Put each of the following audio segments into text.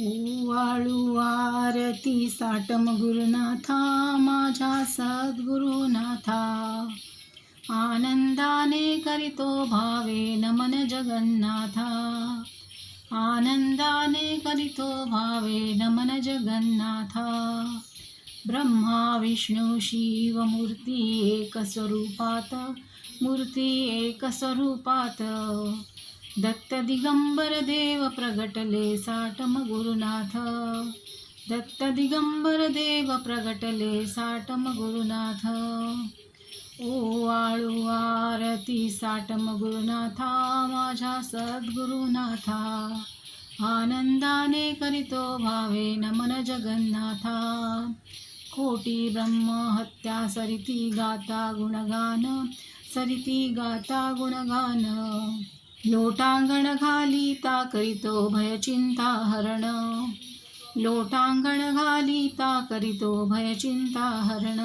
वाळू आरती साटम गुरुनाथा माझ्या सद्गुरुनाथा. आनंदाने करितो भावे नमन जगन्नाथा. आनंदाने करितो भावे नमन जगन्नाथा. ब्रह्मा विष्णू शिव मूर्ती एक स्वरूपात मूर्ती एक स्वरूपात. दत्त दिगंबर देव प्रगटले साटम गुरुनाथ. दत्त दिगंबर देव प्रगटले साटम गुरुनाथ. ओ आळू आरती साटम गुरुनाथा माझ्या सद्गुरुनाथा. आनंदाने करितो भावे नमन जगन्नाथा. कोटी ब्रह्म हत्या सरिती गाता गुणगान सरिती गाता गुणगान. लोटांगण घालिता करीतो भयचिंता हरण लोटांगण घालिता करीतो हो भयचिंता हरण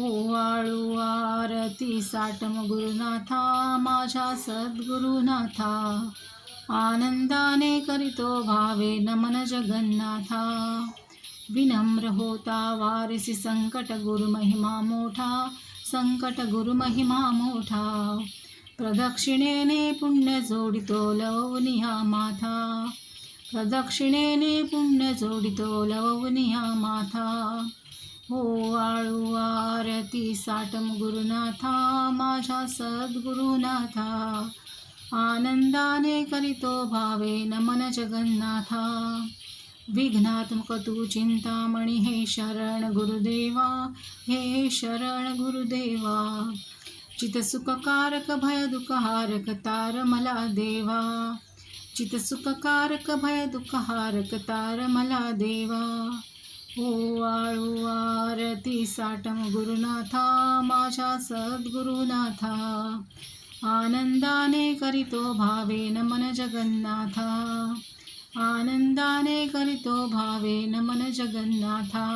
ओवाळू आरती साटम गुरुनाथा माझ्या सद्गुरुनाथा. आनंदाने करीतो भावे नमन जगन्नाथा. विनम्र होता वारिसी संकट गुरु महिमा मोठा संकट गुरु महिमा मोठा. प्रदक्षिणेने पुण्य जोडितो लवनिया माथा प्रदक्षिणेने पुण्य जोडितो लवनिया माथा हो वाळू आरती साटम गुरुनाथा माझ्या सद्गुरुनाथा. आनंदाने करितो भावे नमन जगन्नाथा. विघ्नात्मक तू चिंतामणी हे शरण गुरुदेवा हे शरण गुरुदेवा. चितसुखकारक भय दुःखहारक तार मला देवा चितसुखकारक भय दुःखहारक तार मला देवा ओ आळू आरती साटम गुरुनाथा माझ्या सद्गुरुनाथा। आनंदाने करीतो भावे नमन जगन्नाथा आनंदाने करीतो भावे नमन जगन्नाथा